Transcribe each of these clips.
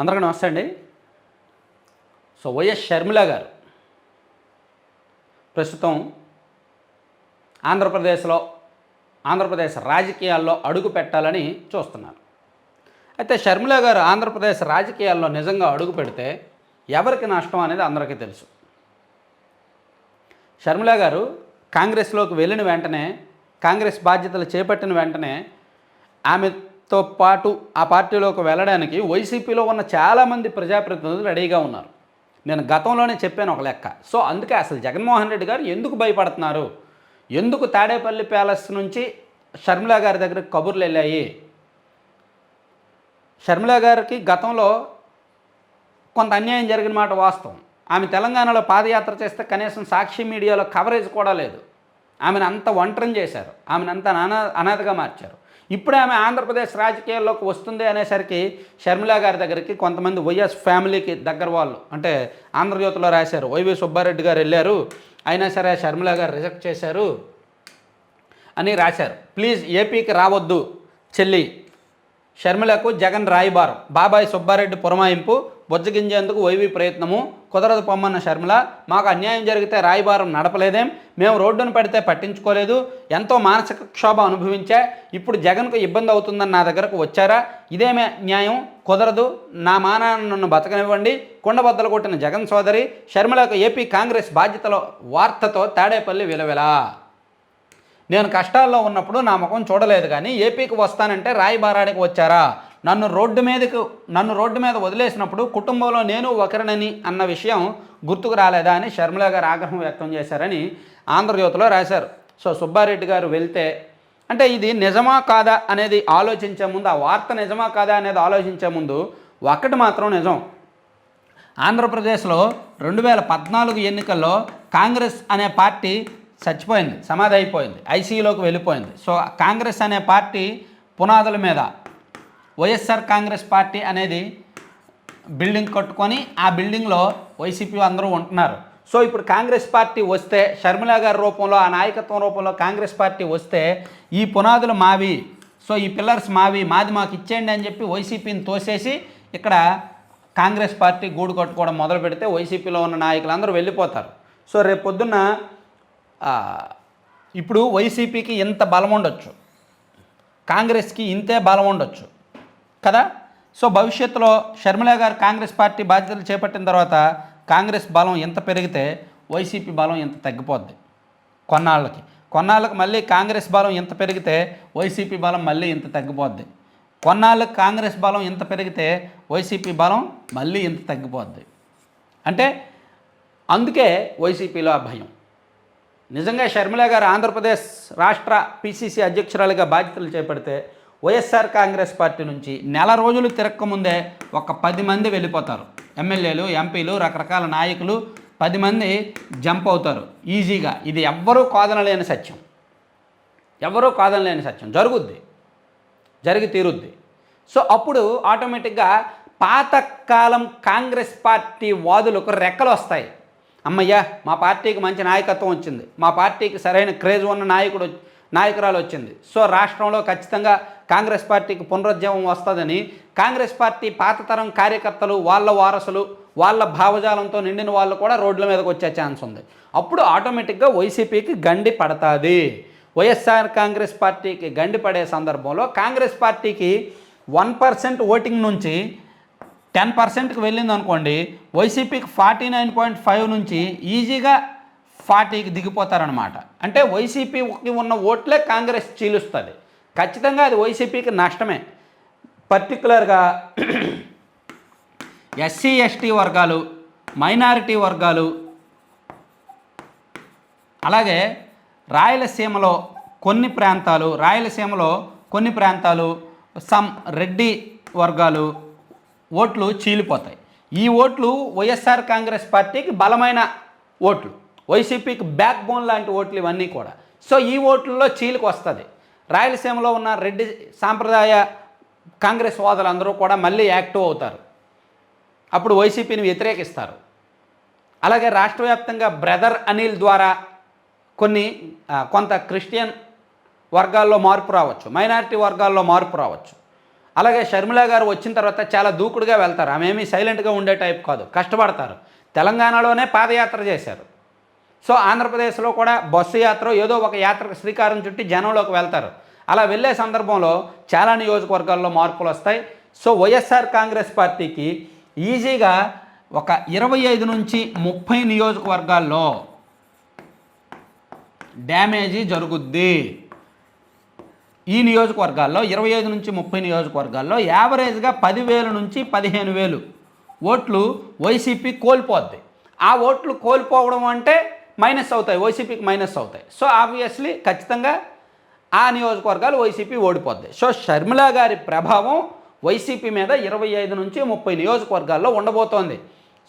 అందరికీ నమస్తే అండి. సో వైఎస్ షర్మిల గారు ప్రస్తుతం ఆంధ్రప్రదేశ్లో ఆంధ్రప్రదేశ్ రాజకీయాల్లో అడుగు పెట్టాలని చూస్తున్నారు. అయితే షర్మిల గారు ఆంధ్రప్రదేశ్ రాజకీయాల్లో నిజంగా అడుగు పెడితే ఎవరికి నష్టం అనేది అందరికీ తెలుసు. షర్మిల గారు కాంగ్రెస్లోకి వెళ్ళిన వెంటనే కాంగ్రెస్ బాధ్యతలు చేపట్టిన వెంటనే ఆమె తో పాటు ఆ పార్టీలోకి వెళ్ళడానికి వైసీపీలో ఉన్న చాలామంది ప్రజాప్రతినిధులు రెడీగా ఉన్నారు. నేను గతంలోనే చెప్పాను ఒక లెక్క. సో అందుకే అసలు జగన్మోహన్ రెడ్డి గారు ఎందుకు భయపడుతున్నారు? ఎందుకు తాడేపల్లి ప్యాలెస్ నుంచి షర్మిల గారి దగ్గర కబుర్లు వెళ్ళాయి? షర్మిలా గారికి గతంలో కొంత అన్యాయం జరిగిన మాట వాస్తవం. ఆమె తెలంగాణలో పాదయాత్ర చేస్తే కనీసం సాక్షి మీడియాలో కవరేజ్ కూడా లేదు. ఆమెను అంత ఒంటరిని చేశారు. ఆమెను అంత అనా అనాథగా మార్చారు. ఇప్పుడు ఆమె ఆంధ్రప్రదేశ్ రాజకీయాల్లోకి వస్తుంది అనేసరికి షర్మిల గారి దగ్గరికి కొంతమంది వైఎస్ ఫ్యామిలీకి దగ్గర వాళ్ళు అంటే ఆంధ్రజ్యోతిలో రాశారు వైవి సుబ్బారెడ్డి గారు వెళ్ళారు అయినా సరే షర్మిల గారు రిజెక్ట్ చేశారు అని రాశారు. ప్లీజ్ ఏపీకి రావద్దు చెల్లి. షర్మిలకు జగన్ రాయబారం. బాబాయ్ సుబ్బారెడ్డి పురమాయింపు బొజ్జగించేందుకు వైవి ప్రయత్నము కుదరదు పొమ్మన్న షర్మిల మాకు అన్యాయం జరిగితే రాయిబారం నడపలేదేం? మేము రోడ్డును పడితే పట్టించుకోలేదు. ఎంతో మానసిక క్షోభ అనుభవించా. ఇప్పుడు జగన్కు ఇబ్బంది అవుతుందని నా దగ్గరకు వచ్చారా? ఇదేమే న్యాయం. కుదరదు. నా మానాన్ని నన్ను బతకనివ్వండి. కుండబద్దలు కొట్టిన జగన్ సోదరి షర్మిలకు ఏపీ కాంగ్రెస్ బాధ్యతలో వార్తతో తాడేపల్లి విలవిలా. నేను కష్టాల్లో ఉన్నప్పుడు నా ముఖం చూడలేదు కానీ ఏపీకి వస్తానంటే రాయబారానికి వచ్చారా? నన్ను రోడ్డు మీదకు నన్ను రోడ్డు మీద వదిలేసినప్పుడు కుటుంబంలో నేను ఒకరినని అన్న విషయం గుర్తుకు రాలేదా అని షర్మిల గారు ఆగ్రహం వ్యక్తం చేశారని ఆంధ్రజ్యోతిలో రాశారు. సో సుబ్బారెడ్డి గారు వెళ్తే అంటే ఇది నిజమా కాదా అనేది ఆలోచించే ముందు ఆ వార్త నిజమా కాదా అనేది ఆలోచించే ముందు ఒక్కటి మాత్రం నిజం. ఆంధ్రప్రదేశ్లో రెండు వేల పద్నాలుగు ఎన్నికల్లో కాంగ్రెస్ అనే పార్టీ చచ్చిపోయింది సమాధి అయిపోయింది ఐసీలోకి వెళ్ళిపోయింది. సో కాంగ్రెస్ అనే పార్టీ పునాదుల మీద వైఎస్ఆర్ కాంగ్రెస్ పార్టీ అనేది బిల్డింగ్ కట్టుకొని ఆ బిల్డింగ్లో వైసీపీ అందరూ ఉంటున్నారు. సో ఇప్పుడు కాంగ్రెస్ పార్టీ వస్తే షర్మిల గారి రూపంలో ఆ నాయకత్వం రూపంలో కాంగ్రెస్ పార్టీ వస్తే ఈ పునాదులు మావి సో ఈ పిల్లర్స్ మావి మాది మాకు ఇచ్చేయండి అని చెప్పి వైసీపీని తోసేసి ఇక్కడ కాంగ్రెస్ పార్టీ గూడు కట్టుకోవడం మొదలు పెడితే వైసీపీలో ఉన్న నాయకులు అందరూ వెళ్ళిపోతారు. సో రేపు పొద్దున్న ఇప్పుడు వైసీపీకి ఇంత బలం ఉండొచ్చు. కాంగ్రెస్కి ఇంతే బలం ఉండొచ్చు. కదా? సో భవిష్యత్తులో షర్మిల గారు కాంగ్రెస్ పార్టీ బాధ్యతలు చేపట్టిన తర్వాత కాంగ్రెస్ బలం ఎంత పెరిగితే వైసీపీ బలం ఎంత తగ్గిపోద్ది కొన్నాళ్ళకి. కొన్నాళ్ళకి మళ్ళీ కాంగ్రెస్ బలం ఎంత పెరిగితే వైసీపీ బలం మళ్ళీ ఇంత తగ్గిపోద్ది. కొన్నాళ్ళకి కాంగ్రెస్ బలం ఎంత పెరిగితే వైసీపీ బలం మళ్ళీ ఇంత తగ్గిపోద్ది. అంటే అందుకే వైసీపీలో ఆ భయం నిజంగా షర్మిల గారు ఆంధ్రప్రదేశ్ రాష్ట్ర పిసిసి అధ్యక్షురాలిగా బాధ్యతలు చేపడితే వైఎస్ఆర్ కాంగ్రెస్ పార్టీ నుంచి నెల రోజులు తిరక్కముందే ఒక పది మంది వెళ్ళిపోతారు. ఎమ్మెల్యేలు ఎంపీలు రకరకాల నాయకులు పది మంది జంప్ అవుతారు. ఈజీగా. ఇది ఎవ్వరూ కాదనలేని సత్యం. ఎవరూ కాదనలేని సత్యం. జరుగుద్ది. జరిగి తీరుద్ది. సో అప్పుడు ఆటోమేటిక్గా పాతకాలం కాంగ్రెస్ పార్టీ వాదులకు రెక్కలు వస్తాయి. అమ్మయ్యా మా పార్టీకి మంచి నాయకత్వం వచ్చింది. మా పార్టీకి సరైన క్రేజ్ ఉన్న నాయకుడు నాయకురాలు వచ్చింది. సో రాష్ట్రంలో ఖచ్చితంగా కాంగ్రెస్ పార్టీకి పునరుద్యమం వస్తుందని కాంగ్రెస్ పార్టీ పాతతరం కార్యకర్తలు వాళ్ళ వారసులు వాళ్ళ భావజాలంతో నిండిన వాళ్ళు కూడా రోడ్ల మీదకి వచ్చే ఛాన్స్ ఉంది. అప్పుడు ఆటోమేటిక్గా వైసీపీకి గండి పడుతుంది. వైఎస్ఆర్ కాంగ్రెస్ పార్టీకి గండి పడే సందర్భంలో కాంగ్రెస్ పార్టీకి వన్ పర్సెంట్ ఓటింగ్ నుంచి టెన్ పర్సెంట్కి వెళ్ళింది అనుకోండి వైసీపీకి ఫార్టీ నైన్ పాయింట్ ఫైవ్ నుంచి ఈజీగా పార్టీకి దిగిపోతారనమాట అంటే వైసీపీకి ఉన్న ఓట్లే కాంగ్రెస్ చీలుస్తుంది. ఖచ్చితంగా అది వైసీపీకి నష్టమే. పర్టికులర్గా ఎస్సీ ఎస్టీ వర్గాలు మైనారిటీ వర్గాలు అలాగే రాయలసీమలో కొన్ని ప్రాంతాలు రాయలసీమలో కొన్ని ప్రాంతాలు సమ్ రెడ్డి వర్గాలు ఓట్లు చీలిపోతాయి. ఈ ఓట్లు వైఎస్ఆర్ కాంగ్రెస్ పార్టీకి బలమైన ఓట్లు. వైసీపీకి బ్యాక్ బోన్ లాంటి ఓట్లు ఇవన్నీ కూడా. సో ఈ ఓట్లలో చీలికి వస్తుంది. రాయలసీమలో ఉన్న రెడ్డి సాంప్రదాయ కాంగ్రెస్ వాదులందరూ కూడా మళ్ళీ యాక్టివ్ అవుతారు. అప్పుడు వైసీపీని వ్యతిరేకిస్తారు. అలాగే రాష్ట్ర వ్యాప్తంగా బ్రదర్ అనిల్ ద్వారా కొన్ని కొంత క్రిస్టియన్ వర్గాల్లో మార్పు రావచ్చు. మైనారిటీ వర్గాల్లో మార్పు రావచ్చు. అలాగే షర్మిల గారు వచ్చిన తర్వాత చాలా దూకుడుగా వెళ్తారు. ఆమె ఏమీ సైలెంట్గా ఉండే టైప్ కాదు. కష్టపడతారు. తెలంగాణలోనే పాదయాత్ర చేశారు. సో ఆంధ్రప్రదేశ్లో కూడా బస్సు యాత్ర ఏదో ఒక యాత్రకు శ్రీకారం చుట్టి జనంలోకి వెళ్తారు. అలా వెళ్ళే సందర్భంలో చాలా నియోజకవర్గాల్లో మార్పులు వస్తాయి. సో వైఎస్ఆర్ కాంగ్రెస్ పార్టీకి ఈజీగా ఒక ఇరవై ఐదు నుంచి ముప్పై నియోజకవర్గాల్లో డ్యామేజీ జరుగుద్ది. ఈ నియోజకవర్గాల్లో ఇరవై ఐదు నుంచి ముప్పై నియోజకవర్గాల్లో యావరేజ్గా పదివేలు నుంచి పదిహేను వేలు ఓట్లు వైసీపీ కోల్పోద్ది. ఆ ఓట్లు కోల్పోవడం అంటే మైనస్ అవుతాయి వైసీపీకి మైనస్ అవుతాయి. సో ఆబ్వియస్లీ ఖచ్చితంగా ఆ నియోజకవర్గాలు వైసీపీ ఓడిపోద్ది. సో షర్మిల గారి ప్రభావం వైసీపీ మీద ఇరవై ఐదు నుంచి ముప్పై నియోజకవర్గాల్లో ఉండబోతోంది.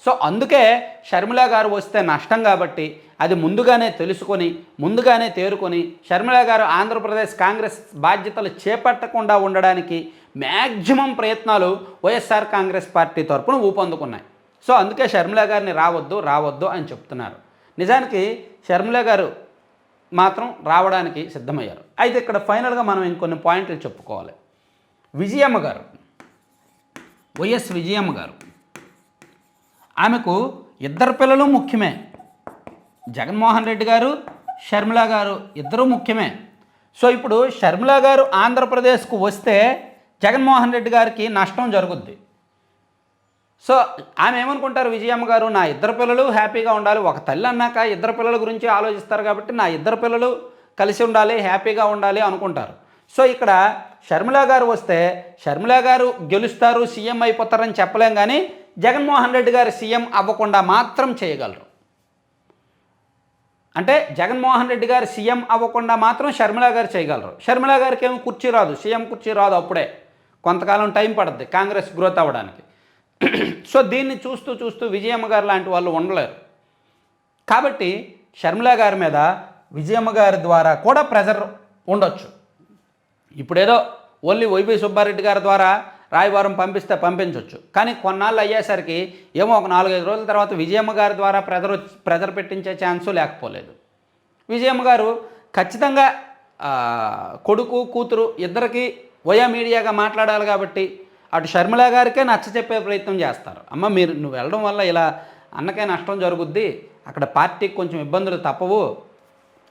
సో అందుకే షర్మిల గారు వస్తే నష్టం కాబట్టి అది ముందుగానే తెలుసుకొని ముందుగానే తేరుకొని షర్మిల గారు ఆంధ్రప్రదేశ్ కాంగ్రెస్ బాధ్యతలు చేపట్టకుండా ఉండడానికి మ్యాక్సిమం ప్రయత్నాలు వైఎస్ఆర్ కాంగ్రెస్ పార్టీ తరఫున ఊపందుకున్నాయి. సో అందుకే షర్మిల గారిని రావద్దు రావద్దు అని చెప్తున్నారు. నిజానికి షర్మిల గారు మాత్రం రావడానికి సిద్ధమయ్యారు. అయితే ఇక్కడ ఫైనల్గా మనం ఇంకొన్ని పాయింట్లు చెప్పుకోవాలి. విజయమ్మ గారు వైఎస్ విజయమ్మ గారు ఆమెకు ఇద్దరు పిల్లలు ముఖ్యమే. జగన్మోహన్ రెడ్డి గారు షర్మిల గారు ఇద్దరూ ముఖ్యమే. సో ఇప్పుడు షర్మిల గారు ఆంధ్రప్రదేశ్కు వస్తే జగన్మోహన్ రెడ్డి గారికి నష్టం జరుగుద్ది. సో ఆమె ఏమనుకుంటారు? విజయమ్మ గారు నా ఇద్దరు పిల్లలు హ్యాపీగా ఉండాలి. ఒక తల్లి అన్నాక ఇద్దరు పిల్లల గురించి ఆలోచిస్తారు కాబట్టి నా ఇద్దరు పిల్లలు కలిసి ఉండాలి హ్యాపీగా ఉండాలి అనుకుంటారు. సో ఇక్కడ షర్మిల గారు వస్తే షర్మిల గారు గెలుస్తారు సీఎం అయిపోతారని చెప్పలేం కానీ జగన్మోహన్ రెడ్డి గారు సీఎం అవ్వకుండా మాత్రం చేయగలరు. అంటే జగన్మోహన్ రెడ్డి గారు సీఎం అవ్వకుండా మాత్రం షర్మిల గారు చేయగలరు. షర్మిల గారికి ఏమో కుర్చీ రాదు. సీఎం కుర్చీ రాదు అప్పుడే. కొంతకాలం టైం పడుతుంది కాంగ్రెస్ గ్రోత్ అవ్వడానికి. సో దీన్ని చూస్తూ చూస్తూ విజయమ్మ గారు లాంటి వాళ్ళు ఉండలేరు. కాబట్టి షర్మిల గారి మీద విజయమ్మ గారి ద్వారా కూడా ప్రెజర్ ఉండొచ్చు. ఇప్పుడేదో ఓన్లీ వైవి సుబ్బారెడ్డి గారి ద్వారా రాయవారం పంపిస్తే పంపించవచ్చు కానీ కొన్నాళ్ళు అయ్యేసరికి ఏమో ఒక నాలుగైదు రోజుల తర్వాత విజయమ్మ గారి ద్వారా ప్రెజర్ ప్రెజర్ పెట్టించే ఛాన్సు లేకపోలేదు. విజయమ్మ గారు ఖచ్చితంగా కొడుకు కూతురు ఇద్దరికి వయా మీడియాగా మాట్లాడాలి కాబట్టి అటు షర్మిల గారికే నచ్చ చెప్పే ప్రయత్నం చేస్తారు. అమ్మ మీరు నువ్వు వెళ్ళడం వల్ల ఇలా అన్నకే నష్టం జరుగుద్ది అక్కడ పార్టీకి కొంచెం ఇబ్బందులు తప్పవు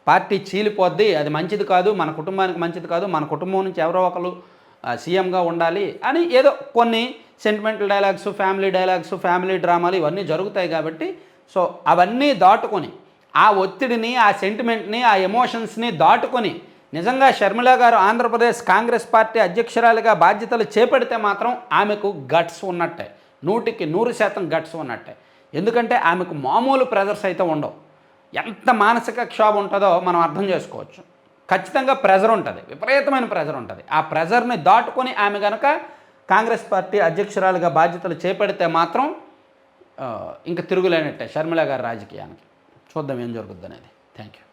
పార్టీ చీలిపోద్ది అది మంచిది కాదు మన కుటుంబానికి మంచిది కాదు మన కుటుంబం నుంచి ఎవరో ఒకరు సీఎంగా ఉండాలి అని ఏదో కొన్ని sentimental dialogues family dialogues family డ్రామాలు ఇవన్నీ జరుగుతాయి కాబట్టి సో అవన్నీ దాటుకొని ఆ ఒత్తిడిని ఆ సెంటిమెంట్ని ఆ ఎమోషన్స్ని దాటుకొని నిజంగా షర్మిల గారు ఆంధ్రప్రదేశ్ కాంగ్రెస్ పార్టీ అధ్యక్షురాలిగా బాధ్యతలు చేపడితే మాత్రం ఆమెకు గట్స్ ఉన్నట్టే. నూటికి నూరు శాతం గట్స్ ఉన్నట్టే. ఎందుకంటే ఆమెకు మామూలు ప్రెజర్స్ అయితే ఉండవు. ఎంత మానసిక క్షోభ ఉంటుందో మనం అర్థం చేసుకోవచ్చు. ఖచ్చితంగా ప్రెజర్ ఉంటుంది. విపరీతమైన ప్రెజర్ ఉంటుంది. ఆ ప్రెజర్ని దాటుకొని ఆమె కనుక కాంగ్రెస్ పార్టీ అధ్యక్షురాలుగా బాధ్యతలు చేపడితే మాత్రం ఇంకా తిరుగులేనట్టే షర్మిల గారి రాజకీయానికి. చూద్దాం ఏం జరుగుద్ది అనేది. Thank you